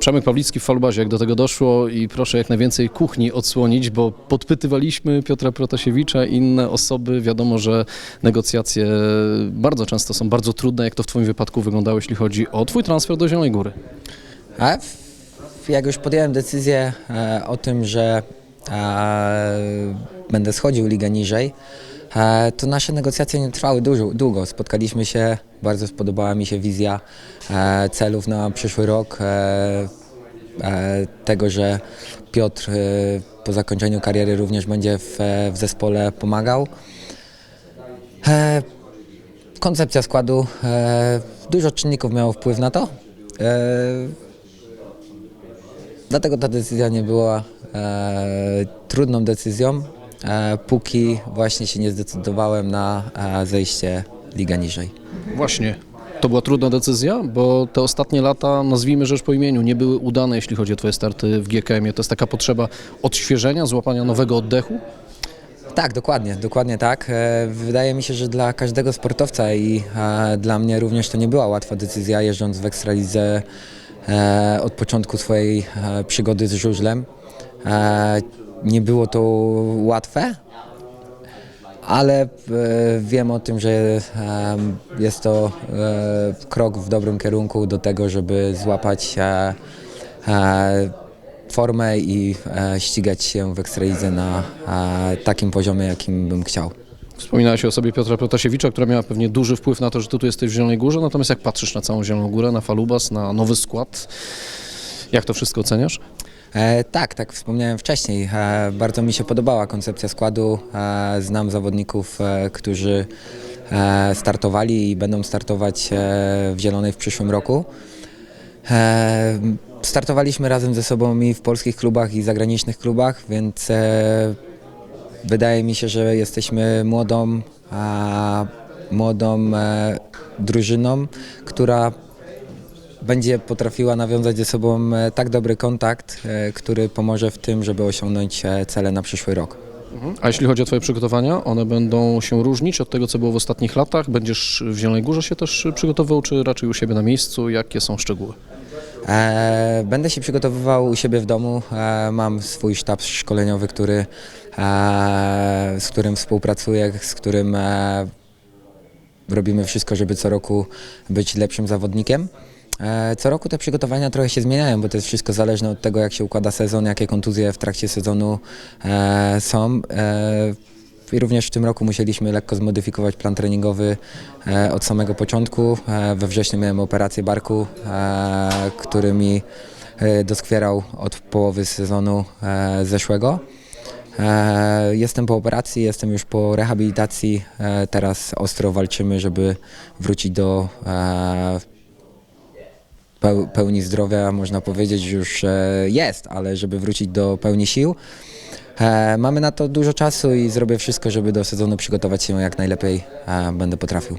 Przemek Pawlicki w Falubazie, jak do tego doszło i proszę jak najwięcej kuchni odsłonić, bo podpytywaliśmy Piotra Protasiewicza i inne osoby. Wiadomo, że negocjacje bardzo często są bardzo trudne. Jak to w Twoim wypadku wyglądało, jeśli chodzi o Twój transfer do Zielonej Góry? A jak już podjąłem decyzję e, o tym, że e, będę schodził ligę niżej, to nasze negocjacje nie trwały dużo, długo. Spotkaliśmy się, bardzo spodobała mi się wizja e, celów na przyszły rok. E, e, tego, że Piotr e, po zakończeniu kariery również będzie w, e, w zespole pomagał. E, koncepcja składu, e, dużo czynników miało wpływ na to. E, Dlatego ta decyzja nie była e, trudną decyzją, e, póki właśnie się nie zdecydowałem na e, zejście liga niżej. Właśnie. To była trudna decyzja, bo te ostatnie lata, nazwijmy rzecz po imieniu, nie były udane, jeśli chodzi o Twoje starty w GKM-ie. To jest taka potrzeba odświeżenia, złapania nowego oddechu? Tak, dokładnie, dokładnie tak. E, Wydaje mi się, że dla każdego sportowca i e, dla mnie również to nie była łatwa decyzja jeżdżąc w Ekstralidze e, od początku swojej e, przygody z żużlem. Nie było to łatwe, ale e, wiem o tym, że jest to e, krok w dobrym kierunku do tego, żeby złapać e, formę i ścigać się w Ekstralidze na takim poziomie, jakim bym chciał. Wspominałeś o sobie Piotra Protasiewicza, która miała pewnie duży wpływ na to, że Ty tu jesteś w Zielonej Górze, natomiast jak patrzysz na całą Zieloną Górę, na Falubas, na nowy skład, jak to wszystko oceniasz? E, tak, tak wspomniałem wcześniej. E, bardzo mi się podobała koncepcja składu. E, znam zawodników, e, którzy e, startowali i będą startować e, w Zielonej w przyszłym roku. E, startowaliśmy razem ze sobą i w polskich klubach i zagranicznych klubach, więc e, wydaje mi się, że jesteśmy młodą, a, młodą e, drużyną, która będzie potrafiła nawiązać ze sobą e, tak dobry kontakt, e, który pomoże w tym, żeby osiągnąć e, cele na przyszły rok. A jeśli chodzi o Twoje przygotowania, one będą się różnić od tego, co było w ostatnich latach? Będziesz w Zielonej Górze się też przygotowywał, czy raczej u siebie na miejscu? Jakie są szczegóły? Będę się przygotowywał u siebie w domu. Mam swój sztab szkoleniowy, który, z którym współpracuję, z którym robimy wszystko, żeby co roku być lepszym zawodnikiem. E, Co roku te przygotowania trochę się zmieniają, bo to jest wszystko zależne od tego, jak się układa sezon, jakie kontuzje w trakcie sezonu e, są. E, I również w tym roku musieliśmy lekko zmodyfikować plan treningowy od samego początku. We wrześniu miałem operację barku, który mi doskwierał od połowy sezonu zeszłego. Jestem po operacji, jestem już po rehabilitacji. Teraz ostro walczymy, żeby wrócić do pełni zdrowia, można powiedzieć, już e, jest, ale żeby wrócić do pełni sił. E, Mamy na to dużo czasu i zrobię wszystko, żeby do sezonu przygotować się jak najlepiej będę potrafił.